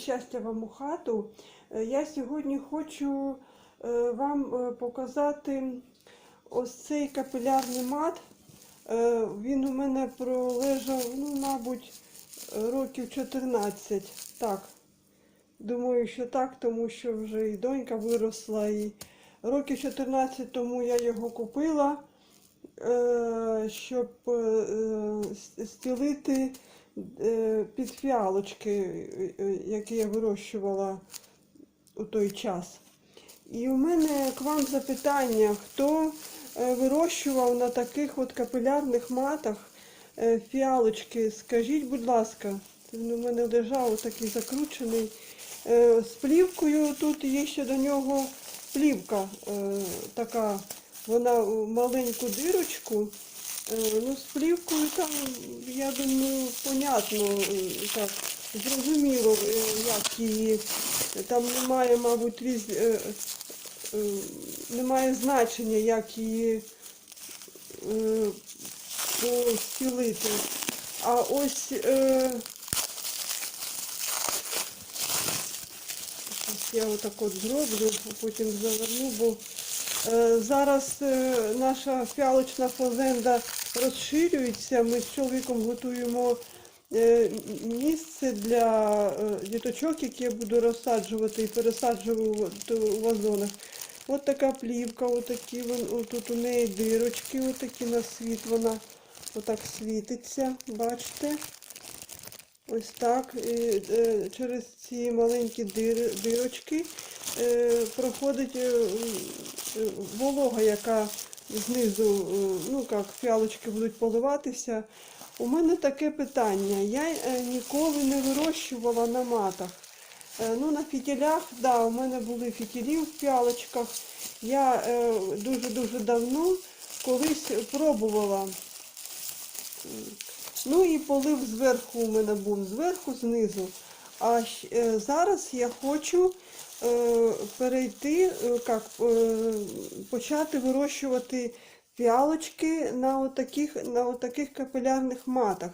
щастя вам у хату. Е, Я сьогодні хочу е, вам е, показати ось цей капілярний мат. Він у мене пролежав, ну, мабуть, років 14. Так. Думаю, що так, тому що вже і донька виросла, і років 14 тому я його купила, щоб стілити під фіалочки, е, е, які я вирощувала у той час. І у мене к вам запитання, хто е, вирощував на таких от капілярних матах е, фіалочки, скажіть, будь ласка, він у мене лежав такий закручений е, з плівкою. Тут є ще до нього плівка е, така, вона в маленьку дирочку. Е, Ну, з плівкою там, я думаю, понятно, е, так, зрозуміло, е, як її. Там немає, мабуть, різ... немає значення, як її постілити. А ось я отак от зроблю, потім заверну, бо Зараз наша фіалочна фазенда розширюється. Ми з чоловіком готуємо е, місце для е, діточок, які я буду розсаджувати і пересаджувати у вазонах. От така плівка, отакі тут у неї дирочки, отакі на світ вона отак світиться, бачите? Ось так. І, е, через ці маленькі дир, дирочки проходить волога, яка знизу, е, ну як фіалочки будуть поливатися. У мене таке питання. Я е, ніколи не вирощувала на матах. Е, ну, на фітілях, да, у мене були фітілі в фіалочках. Я дуже-дуже давно колись пробувала. Ну і полив зверху у мене був, зверху, знизу. А зараз я хочу перейти, е, як, е, почати вирощувати фіалочки на отаких, на отаких капілярних матах.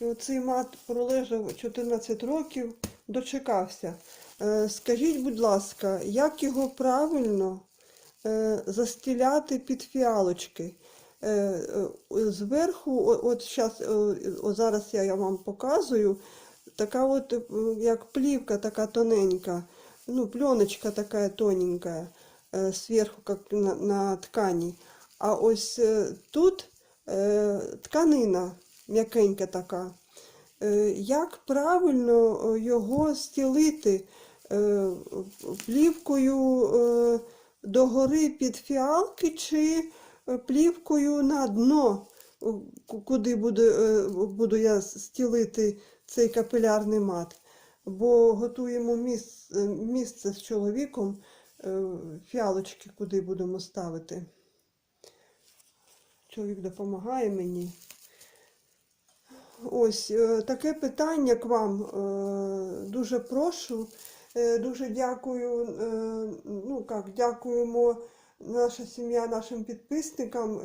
І оцей мат пролежав 14 років, дочекався. Е, скажіть, будь ласка, як його правильно е, застіляти під фіалочки? Е, е, Зверху, от щас, е, о, зараз я вам показую, така от е, як плівка така тоненька, ну, пленочка така тоненькая, е, зверху, як на, на ткані. А ось е, тут е, тканина м'якенька така. Е, Як правильно е, його стілити е, плівкою догори під фіалки чи плівкою на дно, куди буду, буду я стілити цей капілярний мат. Бо готуємо міс- е, місце з чоловіком, е, фіалочки, куди будемо ставити. Чоловік допомагає мені. Ось е, таке питання к вам. е, Дуже прошу. Дуже дякую. Ну як, дякуємо наша сім'я нашим підписникам,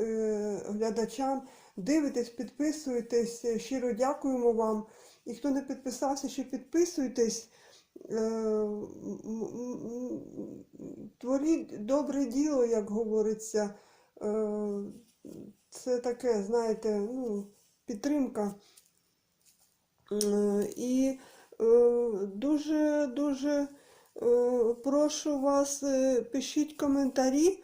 глядачам. Дивитесь, підписуєтесь. Е, Щиро дякуємо вам. І хто не підписався, ще підписуйтесь. Е, Творіть добре діло, як говориться. Е, Це таке, знаєте, ну, підтримка. Е, І е, дуже дуже е, прошу вас, пишіть коментарі,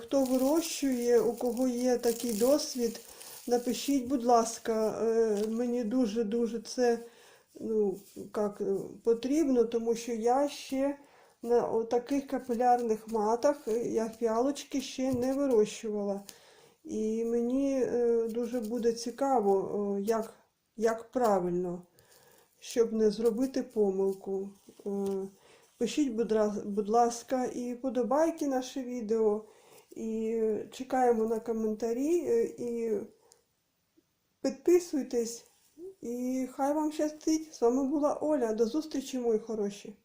хто вирощує, у кого є такий досвід. Напишіть, будь ласка, е, мені дуже-дуже це ну, як, е, потрібно, тому що я ще на таких капілярних матах е, я фіалочки ще не вирощувала. І мені дуже буде цікаво, як, як правильно, щоб не зробити помилку. Пишіть, будь, ласка, і подобайки наше відео, і чекаємо на коментарі, і підписуйтесь, і хай вам щастить. З вами була Оля. До зустрічі, мої хороші.